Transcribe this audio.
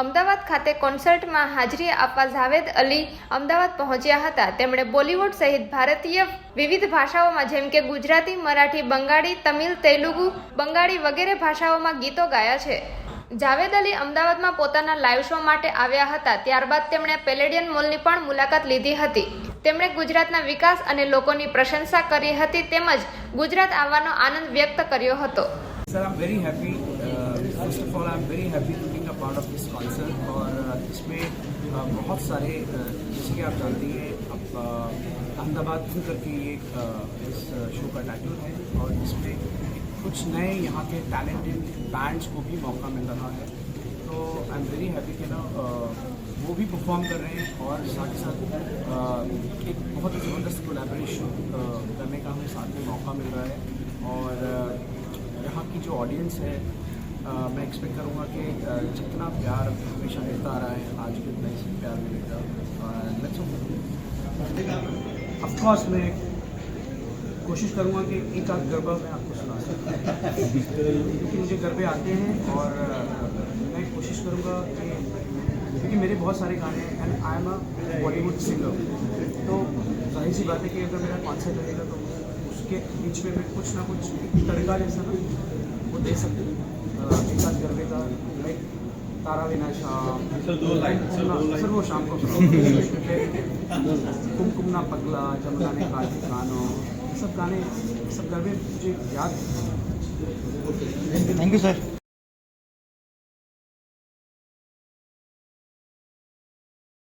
અમદાવાદ ખાતે કોન્સર્ટમાં હાજરી આપવા જાવેદ અલી અમદાવાદ પહોંચ્યા હતા. તેમણે બોલિવૂડ સહિત ભારતીય વિવિધ ભાષાઓમાં જેમ કે ગુજરાતી મરાઠી બંગાળી તમિલ તેલુગુ બંગાળી વગેરે ભાષાઓમાં ગીતો ગાયા છે. જાવેદ અલી અમદાવાદમાં પોતાના લાઈવ શો માટે આવ્યા હતા. ત્યારબાદ તેમણે પેલેડિયન મોલની પણ મુલાકાત લીધી હતી. તેમણે ગુજરાતના વિકાસ અને લોકોની પ્રશંસા કરી હતી તેમજ ગુજરાત આવવાનો આનંદ વ્યક્ત કર્યો હતો. Sir, I'm very happy. Uh, first of all, I'm very happy to being a of this concert और uh, इसमें uh, बहुत सारे uh, जैसे कि आप जानते हैं अहमदाबाद खुल करके uh, इस शो का टाइटल है और इसमें कुछ नए यहाँ के टैलेंटेड बैंड्स को भी मौका मिल रहा है। तो आई एम वेरी हैप्पी कि ना वो भी परफॉर्म कर रहे हैं और साथ ही साथ एक बहुत ज़बरदस्त कोलेबोरेशन करने का हमें साथ में मौका मिल रहा है और यहाँ की जो ऑडियंस है मैं एक्सपेक्ट करूँगा कि जितना प्यार हमेशा मिलता रहा है, आज भी उतना ही। प्यार मिलेगा अफकोर्स मैं कोशिश करूँगा कि एक आध गरबा मैं आपको सुना सकूँ। क्योंकि मुझे गरबे आते हैं और मैं कोशिश करूँगा कि, क्योंकि मेरे बहुत सारे गाने हैं and I am a Bollywood singer तो ज़ाहिर सी बात है कि अगर मेरा कॉन्सर्ट रहेगा तो उसके बीच में मैं कुछ ना कुछ तड़का जैसा ना वो दे सकते हैं। आध का लाइक तारा विना शाम। सर वो शाम को कुमकुमना पगला जमुना ने काटी गानो। सब गाने सब गर्वे मुझे याद थैंक यू सर